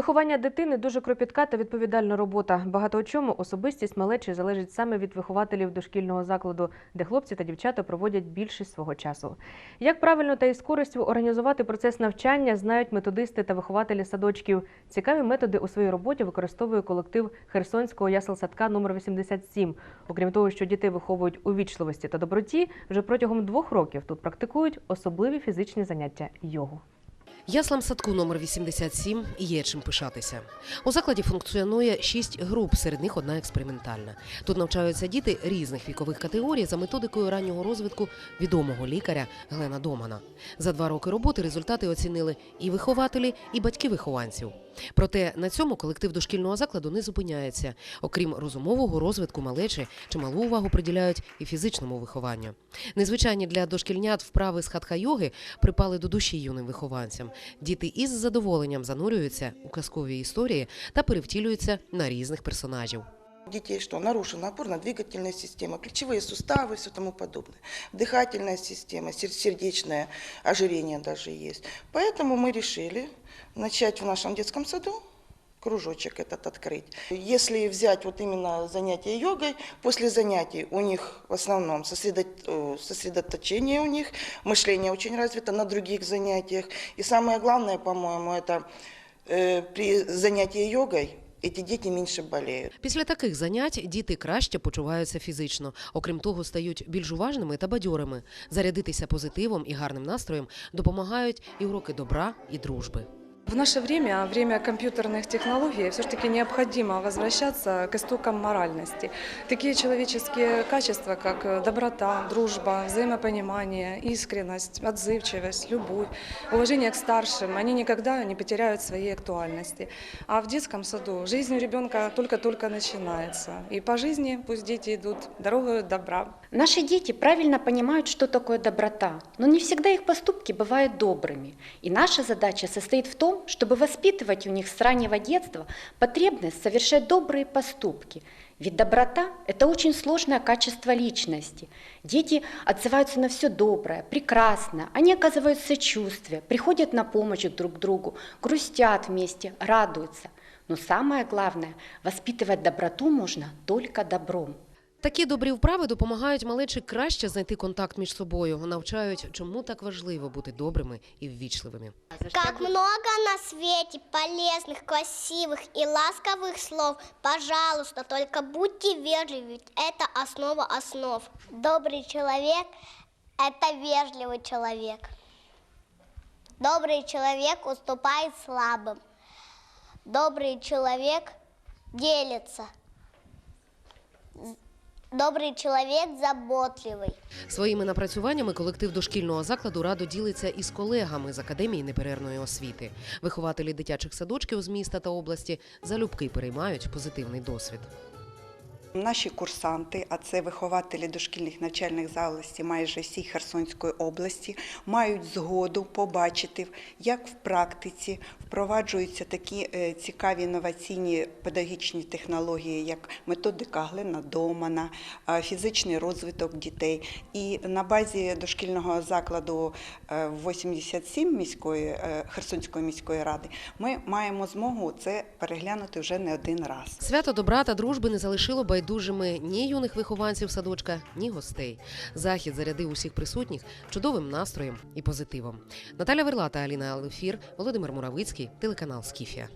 Виховання дитини дуже кропітка та відповідальна робота. Багато у чому особистість малечі залежить саме від вихователів дошкільного закладу, де хлопці та дівчата проводять більшість свого часу. Як правильно та із користю організувати процес навчання, знають методисти та вихователі садочків. Цікаві методи у своїй роботі використовує колектив Херсонського ясел-садка номер 87. Окрім того, що дітей виховують у вічливості та доброті, вже протягом двох років тут практикують особливі фізичні заняття йогу. Яслам садку номер 87 є чим пишатися. У закладі функціонує шість груп, серед них одна експериментальна. Тут навчаються діти різних вікових категорій за методикою раннього розвитку відомого лікаря Глена Домана. За два роки роботи результати оцінили і вихователі, і батьки вихованців. Проте на цьому колектив дошкільного закладу не зупиняється. Окрім розумового розвитку малечі, чималу увагу приділяють і фізичному вихованню. Незвичайні для дошкільнят вправи з хатха-йоги припали до душі юним вихованцям. Діти із задоволенням занурюються у казкові історії та перевтілюються на різних персонажів. Детей что? Нарушена опорно-двигательная система, плечевые суставы и все тому подобное. Дыхательная система, сер- сердечное ожирение даже есть. Поэтому мы решили начать в нашем детском саду кружочек этот открыть. Если взять вот именно занятия йогой, после занятий у них в основном сосредо- э, сосредоточение у них, мышление очень развито на других занятиях. И самое главное, по-моему, это э, при занятии йогой эти діти менше боліють. Після таких занять діти краще почуваються фізично. Окрім того, стають більш уважними та бадьорими. Зарядитися позитивом і гарним настроєм допомагають і уроки добра і дружби. В наше время, время компьютерных технологий, все-таки необходимо возвращаться к истокам моральности. Такие человеческие качества, как э, доброта, дружба, взаимопонимание, искренность, отзывчивость, любовь, уважение к старшим, они никогда не потеряют своей актуальности. А в детском саду жизнь у ребенка только-только начинается. И по жизни пусть дети идут дорогой добра. Наши дети правильно понимают, что такое доброта, но не всегда их поступки бывают добрыми. И наша задача состоит в том, чтобы воспитывать у них с раннего детства потребность совершать добрые поступки. Ведь доброта – это очень сложное качество личности. Дети отзываются на все доброе, прекрасное, они оказывают сочувствие, приходят на помощь друг другу, грустят вместе, радуются. Но самое главное – воспитывать доброту можно только добром. Такі добрі вправи допомагають малечі краще знайти контакт між собою, навчають, чому так важливо бути добрими і ввічливими. Как много на свете полезных, красивых и ласковых слов. Пожалуйста, только будьте вежливы, ведь это основа основ. Добрый человек – это вежливый человек. Добрый человек уступает слабым. Добрый человек делится. Добрый чоловік заботливий. Своїми напрацюваннями колектив дошкільного закладу радо ділиться із колегами з академії неперервної освіти. Вихователі дитячих садочків з міста та області залюбки переймають позитивний досвід. Наші курсанти, а це вихователі дошкільних навчальних закладів майже всій Херсонської області, мають згоду побачити, як в практиці впроваджуються такі е, цікаві інноваційні педагогічні технології, як методика Глена Домана, е, фізичний розвиток дітей. І на базі дошкільного закладу е, 87 міської е, Херсонської міської ради ми маємо змогу це переглянути вже не один раз. Свято добра та дружби не залишило байдужими ні юних вихованців садочка, ні гостей. Захід зарядив усіх присутніх чудовим настроєм і позитивом. Наталя Верлата, Аліна Алефір, Володимир Муравицький, телеканал Скіфія.